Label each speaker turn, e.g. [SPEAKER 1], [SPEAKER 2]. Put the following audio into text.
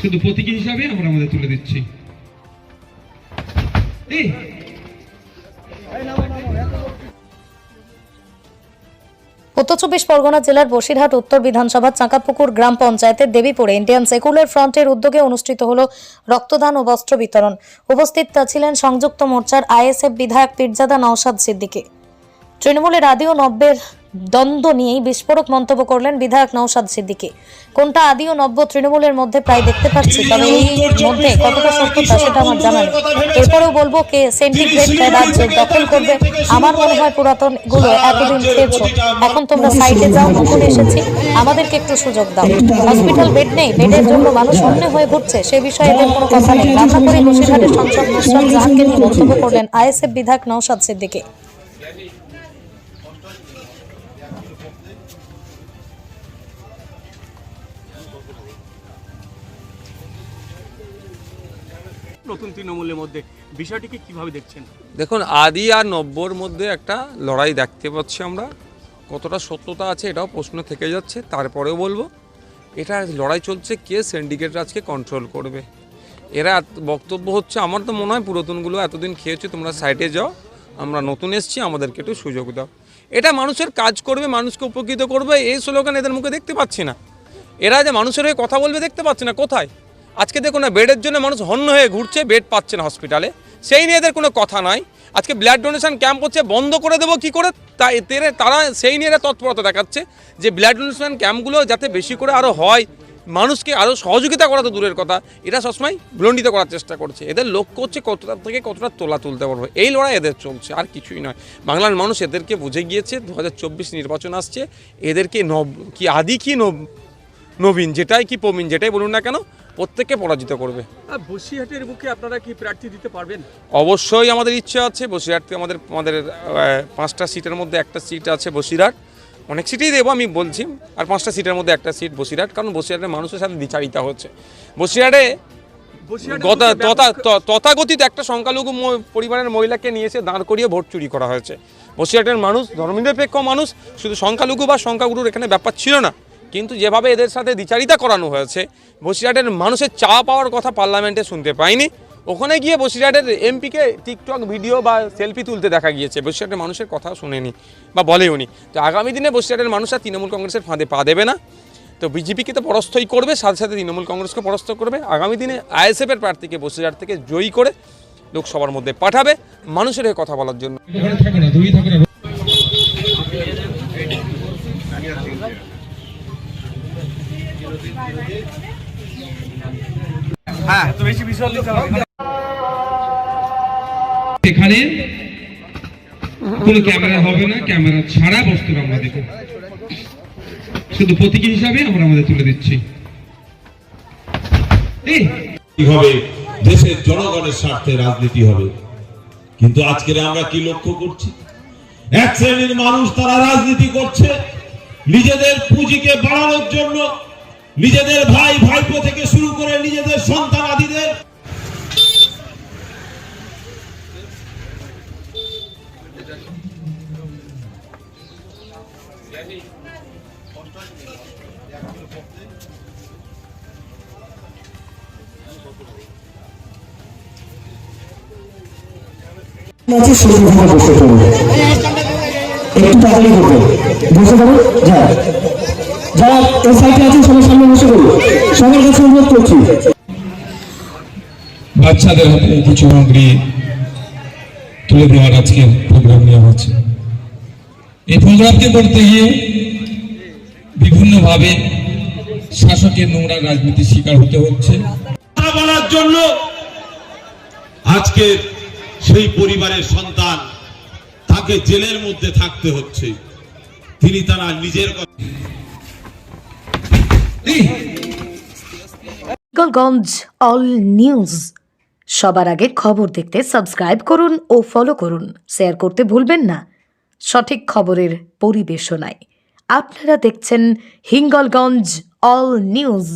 [SPEAKER 1] শুধু প্রতীকী হিসাবে আমরা আমাদের তুলে দিচ্ছি।
[SPEAKER 2] উত্তর চব্বিশ পরগনা জেলার বসিরহাট উত্তর বিধানসভার চাঁকাপুকুর গ্রাম পঞ্চায়েতের দেবীপুরে ইন্ডিয়ান সেকুলার ফ্রন্টের উদ্যোগে অনুষ্ঠিত হল রক্তদান ও বস্ত্র বিতরণ। উপস্থিত ছিলেন সংযুক্ত মোর্চার আইএসএফ বিধায়ক পীরজাদা নওশাদ সিদ্দিকী। তৃণমূলের আদি ও নব্যের দ্বন্দ্ব নিয়েই বিস্ফোরক মন্তব্য করলেন বিধায়ক নওশাদ সিদ্দিকী। কোনটা আদি ও নব্য তৃণমূলের মধ্যে প্রায় দেখতে পাচ্ছি, তবে এই মধ্যে কতটা সত্যতা সেটা আমার জানা নেই। এরপরেও বলব কে সেন্টিগ্রেড রাজ্য দখল করবে, আমার মনে হয় পুরাতনগুলো এতদিন খেয়েছো এখন তোমরা সাইডে যাও, নতুন এসেছি, আমাদেরকে একটু সুযোগ দাও। হসপিটাল বেড নেই, বেডের জন্য মানুষ অন্য হয়ে ঘুরছে, সে বিষয়ে এদের কোনো কথা নেই। রান্নাঘরে বসিরহাটের সাংসদ নুসরাত নিয়ে মন্তব্য করলেন আইএসএফ বিধায়ক নওশাদ সিদ্দিকী।
[SPEAKER 3] নতুন তৃণমূলের মধ্যে বিষয়টিকে কীভাবে দেখছেন?
[SPEAKER 4] দেখুন, আদি আর নব্বর মধ্যে একটা লড়াই দেখতে পাচ্ছি আমরা। কতটা সত্যতা আছে এটাও প্রশ্ন থেকে যাচ্ছে, তারপরেও বলব, এটা লড়াই চলছে কে সিন্ডিকেট আজকে কন্ট্রোল করবে? এরা বক্তব্য হচ্ছে, আমার তো মনে হয় পুরাতনগুলো এতদিন খেয়েছে, তোমরা সাইডে যাও। আমরা নতুন এসছি, আমাদেরকে একটু সুযোগ দাও। এটা মানুষের কাজ করবে, মানুষকে উপকৃত করবে, এই স্লোগান এদের মুখে দেখতে পাচ্ছি না। এরা যে মানুষের হয়ে কথা বলবে দেখতে পাচ্ছি না, কোথায়? আজকে দেখুন না, বেডের জন্য মানুষ হন্য হয়ে ঘুরছে, বেড পাচ্ছে না হসপিটালে সেই নিয়ে এদের কোনো কথা নাই। আজকে ব্লাড ডোনেশন ক্যাম্প হচ্ছে, বন্ধ করে দেবো কী করে? তা এতে তারা সেই নিয়ে তৎপরতা দেখাচ্ছে যে ব্লাড ডোনেশন ক্যাম্পগুলো যাতে বেশি করে আরও হয়। মানুষকে আরও সহযোগিতা করা তো দূরের কথা। এরা সবসময় বিলণ্ডিত করার চেষ্টা করছে। এদের লক্ষ্য হচ্ছে কতটা থেকে কতটা তোলা তুলতে পারব। এই লড়াই এদের চলছে আর কিছুই নয়। বাংলার মানুষ এদেরকে বুঝে গিয়েছে দু হাজার চব্বিশ নির্বাচন আসছে। এদেরকে নব কি আদি কি নব নবীন যেটাই কি প্রবীণ যেটাই বলুন না কেন প্রত্যেককে পরাজিত করবে।
[SPEAKER 3] বসিরহাটের বুকে আপনারা কি প্রার্থী দিতে পারবেন?
[SPEAKER 4] অবশ্যই আমাদের ইচ্ছা আছে। বসিরহাট থেকে আমাদের আমাদের পাঁচটা সিটের মধ্যে একটা সিট আছে বসিরহাট। অনেক সিটেই দেবো আমি বলছি। আর পাঁচটা সিটের মধ্যে একটা সিট বসিরহাট কারণ বসিরহাটের মানুষের সাথে দ্বিচারিতা হচ্ছে। বসিরহাটে
[SPEAKER 3] বসিরহাটের
[SPEAKER 4] গতা
[SPEAKER 3] বুকে
[SPEAKER 4] তথা ত- তথাকথিত একটা সংখ্যালঘু পরিবারের মহিলাকে নিয়ে এসে দাঁড় করিয়ে ভোট চুরি করা হয়েছে। বসিরহাটের মানুষ ধর্মনিরপেক্ষ মানুষ শুধু সংখ্যালঘু বা সংখ্যাগুরুর এখানে ব্যাপার ছিল না। কিন্তু যেভাবে এদের সাথে দ্বিচারিতা করানো হয়েছে বসিরহাটের মানুষের চা পাওয়ার কথা পার্লামেন্টে শুনতে পাইনি। ওখানে গিয়ে বসিরহাটের এমপিকে টিকটক ভিডিও বা সেলফি তুলতে দেখা গিয়েছে। বসিরহাটের মানুষের কথা শুনেনি বা বলেও নি। তো আগামী দিনে বসিরহাটের মানুষ আর তৃণমূল কংগ্রেসের ফাঁদে পা দেবে না। তো বিজেপিকে তো পরাস্তই করবে, সাথে সাথে তৃণমূল কংগ্রেসকে পরাস্ত করবে। আগামী দিনে আইএসএফের প্রার্থীকে বসিরহাট থেকে জয়ী করে লোকসভার মধ্যে পাঠাবে মানুষের হয়ে কথা বলার জন্য।
[SPEAKER 1] ওখানে থাকো না দূরেই এখানে কোনো ক্যামেরা হবে না, ক্যামেরা ছাড়া বস্তু আমরা দেবো শুধু প্রতীকী হিসাবে আমরা আমাদের তুলে দিচ্ছি।
[SPEAKER 5] দেশের জনগণের স্বার্থে রাজনীতি হবে। কিন্তু আজকের আমরা কি লক্ষ্য করছি? এক শ্রেণির মানুষ তারা রাজনীতি করছে, নিজেদের পুঁজিকে বাড়ানোর জন্য, নিজেদের ভাই ভাইপো থেকে শুরু করে নিজেদের সন্তান আদিদের
[SPEAKER 6] ভাবে
[SPEAKER 1] বাচ্চাদের হাতে কিছু সামগ্রী তুলে দেওয়ার আজকে প্রোগ্রাম নেওয়া হচ্ছে। এই প্রোগ্রামকে করতে গিয়ে বিভিন্নভাবে শাসকের নোংরা রাজনীতির শিকার হতে হচ্ছে।
[SPEAKER 5] বলার জন্য আজকে সেই পরিবারের সন্তান তাকে জেলের মধ্যে থাকতে হচ্ছে। তিনি তারা নিজের
[SPEAKER 2] গোলগঞ্জ অল নিউজ। সবার আগে খবর দেখতে সাবস্ক্রাইব করুন ও ফলো করুন। শেয়ার করতে ভুলবেন না। সঠিক খবরের পরিবেশনায়। আপনারা দেখছেন হিঙ্গলগঞ্জ অল নিউজ